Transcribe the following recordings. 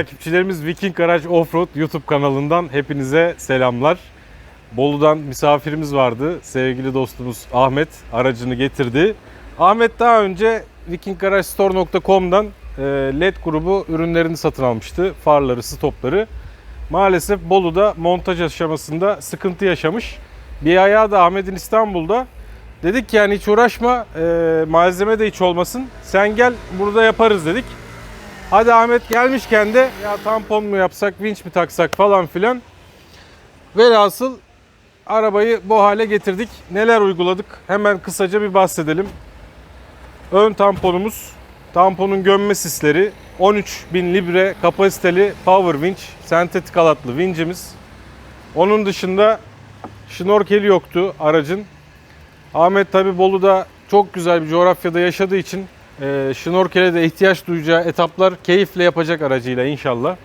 Takipçilerimiz Viking Garaj Offroad YouTube kanalından hepinize selamlar. Bolu'dan misafirimiz vardı. Sevgili dostumuz Ahmet aracını getirdi. Ahmet daha önce vikinggarajstore.com'dan e, LED grubu ürünlerini satın almıştı. Farları, stopları. Maalesef Bolu'da montaj aşamasında sıkıntı yaşamış. Bir ayağı da Ahmet'in İstanbul'da. Dedik ki yani hiç uğraşma, e, malzeme de hiç olmasın. Sen gel burada yaparız dedik. Hadi Ahmet gelmişken de ya tampon mu yapsak, vinç mi taksak falan filan. Velhasıl arabayı bu hale getirdik. Neler uyguladık? Hemen kısaca bir bahsedelim. Ön tamponumuz, tamponun gömme sisleri, 13.000 libre kapasiteli power winch, sentetik halatlı vincimiz. Onun dışında şnorkeli yoktu aracın. Ahmet tabi Bolu'da çok güzel bir coğrafyada yaşadığı için e, şnorkele de ihtiyaç duyacağı etaplar keyifle yapacak aracıyla inşallah.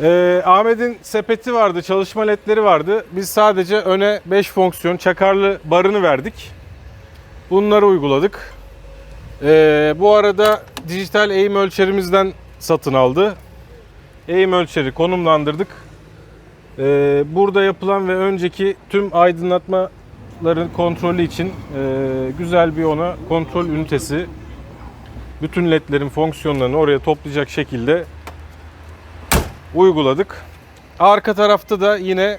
E, Ahmet'in sepeti vardı, çalışma ledleri vardı. Biz sadece öne 5 fonksiyon çakarlı barını verdik. Bunları uyguladık. E, bu arada dijital eğim ölçerimizden satın aldı. Eğim ölçeri konumlandırdık. Burada yapılan ve önceki tüm aydınlatmaların kontrolü için e, güzel bir ona kontrol ünitesi bütün ledlerin fonksiyonlarını oraya toplayacak şekilde uyguladık. Arka tarafta da yine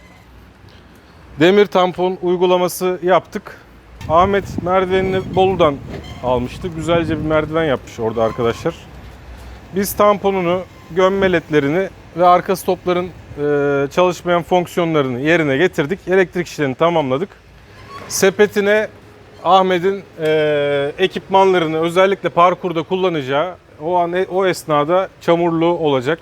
demir tampon uygulaması yaptık. Ahmet merdivenini Bolu'dan almıştı. Güzelce bir merdiven yapmış orada arkadaşlar. Biz tamponunu, gömme ledlerini ve arka stopların e, çalışmayan fonksiyonlarını yerine getirdik. Elektrik işlerini tamamladık. Sepetine Ahmet'in e, ekipmanlarını özellikle parkurda kullanacağı o an o esnada çamurlu olacak.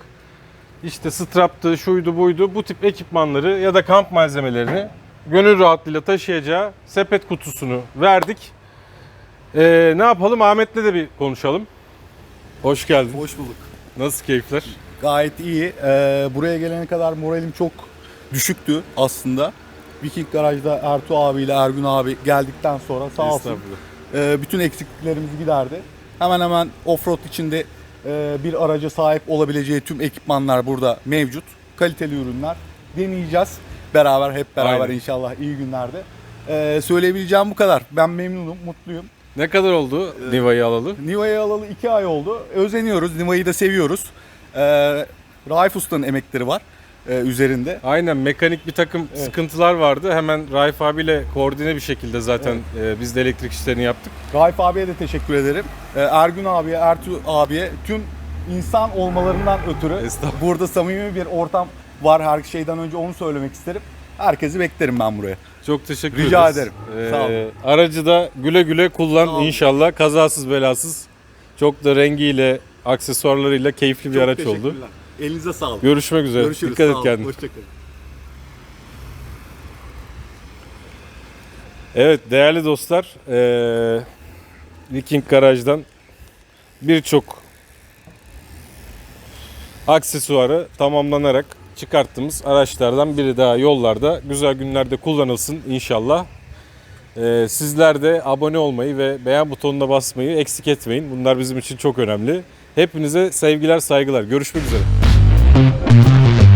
İşte straptı, şuydu buydu bu tip ekipmanları ya da kamp malzemelerini gönül rahatlığıyla taşıyacağı sepet kutusunu verdik. E, ne yapalım Ahmet'le de bir konuşalım. Hoş geldin. Hoş bulduk. Nasıl keyifler? Gayet iyi. Ee, buraya gelene kadar moralim çok düşüktü aslında. Viking Garaj'da Ertuğ abiyle Ergün abi geldikten sonra sağ olsun e, bütün eksikliklerimizi giderdi. Hemen hemen offroad içinde e, bir araca sahip olabileceği tüm ekipmanlar burada mevcut. Kaliteli ürünler. Deneyeceğiz beraber hep beraber Aynen. inşallah iyi günlerde. Ee, söyleyebileceğim bu kadar. Ben memnunum, mutluyum. Ne kadar oldu Niva'yı alalı? Niva'yı alalı 2 ay oldu. Özeniyoruz. Niva'yı da seviyoruz. Ee, Raif Usta'nın emekleri var e, üzerinde. Aynen mekanik bir takım Evet. sıkıntılar vardı. Hemen Raif abiyle koordine bir şekilde zaten e, biz de elektrik işlerini yaptık. Raif abiye de teşekkür ederim. Ee, Ergün abiye, Ertuğ abiye tüm insan olmalarından ötürü burada samimi bir ortam var her şeyden önce onu söylemek isterim. Herkesi beklerim ben buraya. Çok teşekkür Rica ederiz. ederim. Sağ olun. Aracı da güle güle kullan Sağ inşallah. Kazasız belasız. Çok da rengiyle, aksesuarlarıyla keyifli bir Çok araç oldu. Elinize sağlık. Görüşmek üzere. Görüşürüz. Dikkat sağ et kendine. Hoşçakalın. Evet değerli dostlar, eee, Viking Garaj'dan birçok aksesuarı tamamlanarak çıkarttığımız araçlardan biri daha yollarda güzel günlerde kullanılsın inşallah. Eee, sizler de abone olmayı ve beğen butonuna basmayı eksik etmeyin. Bunlar bizim için çok önemli. Hepinize sevgiler, saygılar. Görüşmek üzere. Thank you.